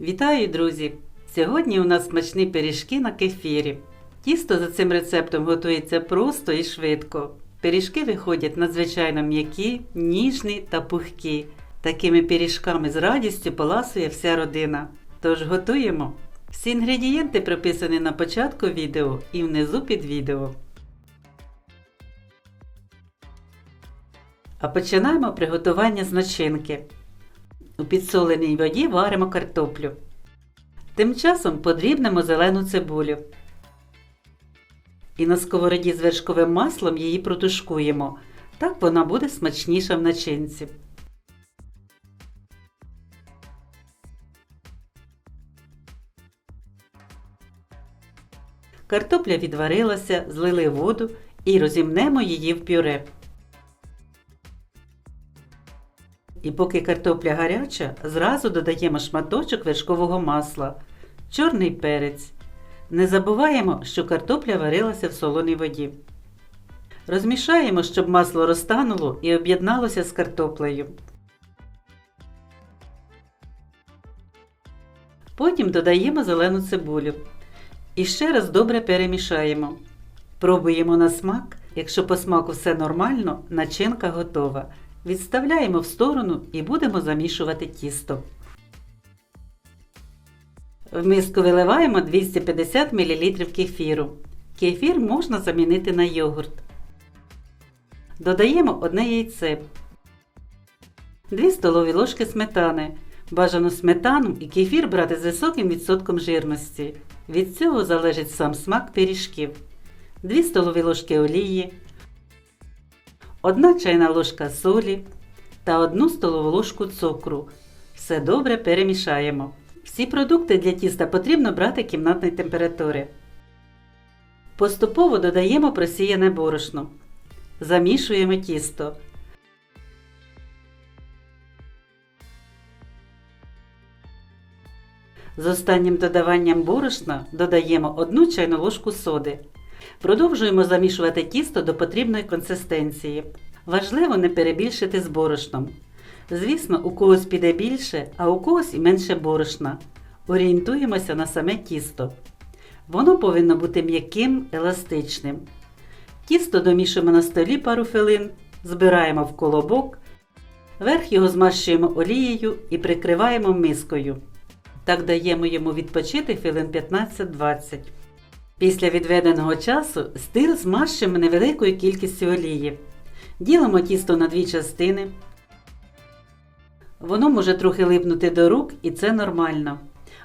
Вітаю, друзі! Сьогодні у нас смачні пиріжки на кефірі. Тісто за цим рецептом готується просто і швидко. Пиріжки виходять надзвичайно м'які, ніжні та пухкі. Такими пиріжками з радістю поласує вся родина. Тож готуємо. Всі інгредієнти прописані на початку відео і внизу під відео. А починаємо приготування з начинки. У підсоленій воді варимо картоплю. Тим часом подрібнемо зелену цибулю. І на сковороді з вершковим маслом її протушкуємо. Так вона буде смачніша в начинці. Картопля відварилася, злили воду і розімнемо її в пюре. І поки картопля гаряча, зразу додаємо шматочок вершкового масла, чорний перець. Не забуваємо, що картопля варилася в солоній воді. Розмішаємо, щоб масло розтануло і об'єдналося з картоплею. Потім додаємо зелену цибулю. І ще раз добре перемішаємо. Пробуємо на смак. Якщо по смаку все нормально, начинка готова. Відставляємо в сторону і будемо замішувати тісто. В миску виливаємо 250 мл кефіру. Кефір можна замінити на йогурт. Додаємо одне яйце, 2 столові ложки сметани. Бажано сметану і кефір брати з високим відсотком жирності. Від цього залежить сам смак пиріжків. 2 столові ложки олії, 1 чайна ложка солі та 1 столову ложку цукру. Все добре перемішаємо. Всі продукти для тіста потрібно брати кімнатної температури. Поступово додаємо просіяне борошно. Замішуємо тісто. З останнім додаванням борошна додаємо 1 чайну ложку соди. Продовжуємо замішувати тісто до потрібної консистенції. Важливо не перебільшити з борошном. Звісно, у когось піде більше, а у когось і менше борошна. Орієнтуємося на саме тісто. Воно повинно бути м'яким, еластичним. Тісто домішуємо на столі пару хвилин, збираємо в колобок, верх його змащуємо олією і прикриваємо мискою. Так даємо йому відпочити хвилин 15-20. Після відведеного часу стил змащуємо невеликою кількістю олії. Ділимо тісто на дві частини. Воно може трохи липнути до рук і це нормально.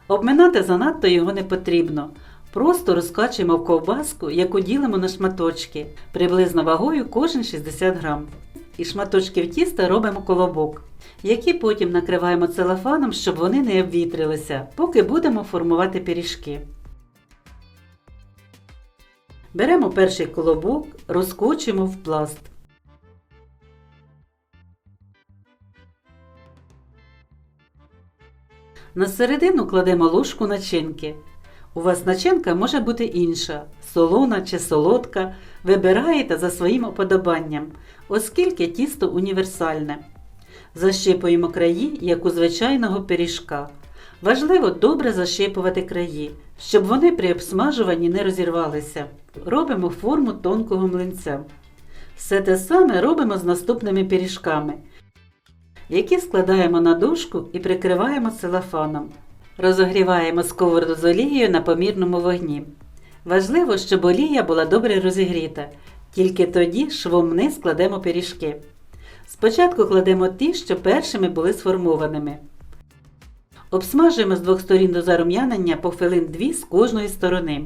Обминати занадто його не потрібно. Просто розкачуємо в ковбаску, яку ділимо на шматочки, приблизно вагою кожен 60 грам. І шматочків тіста робимо колобок, які потім накриваємо целофаном, щоб вони не обвітрилися, поки будемо формувати пиріжки. Беремо перший колобок, розкочуємо в пласт. На середину кладемо ложку начинки. У вас начинка може бути інша, солона чи солодка. Вибираєте за своїм уподобанням, оскільки тісто універсальне. Защипуємо краї, як у звичайного пиріжка. Важливо добре защипувати краї, щоб вони при обсмажуванні не розірвалися. Робимо форму тонкого млинця. Все те саме робимо з наступними пиріжками, які складаємо на дошку і прикриваємо целофаном. Розогріваємо сковороду з олією на помірному вогні. Важливо, щоб олія була добре розігріта, тільки тоді швом вниз кладемо пиріжки. Спочатку кладемо ті, що першими були сформованими. Обсмажуємо з двох сторін до зарум'янення по хвилин 2 з кожної сторони.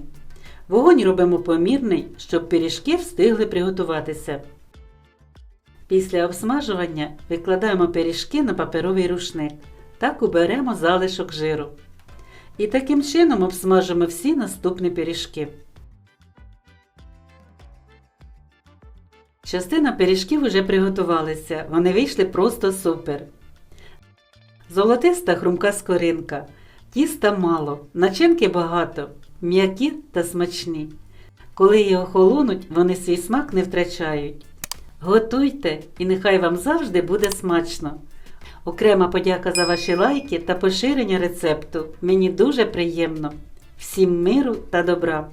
Вогонь робимо помірний, щоб пиріжки встигли приготуватися. Після обсмажування викладаємо пиріжки на паперовий рушник. Так уберемо залишок жиру. І таким чином обсмажимо всі наступні пиріжки. Частина пиріжків вже приготувалися, вони вийшли просто супер. Золотиста хрумка скоринка. Тіста мало, начинки багато, м'які та смачні. Коли її охолонуть, вони свій смак не втрачають. Готуйте і нехай вам завжди буде смачно. Окрема подяка за ваші лайки та поширення рецепту. Мені дуже приємно. Всім миру та добра!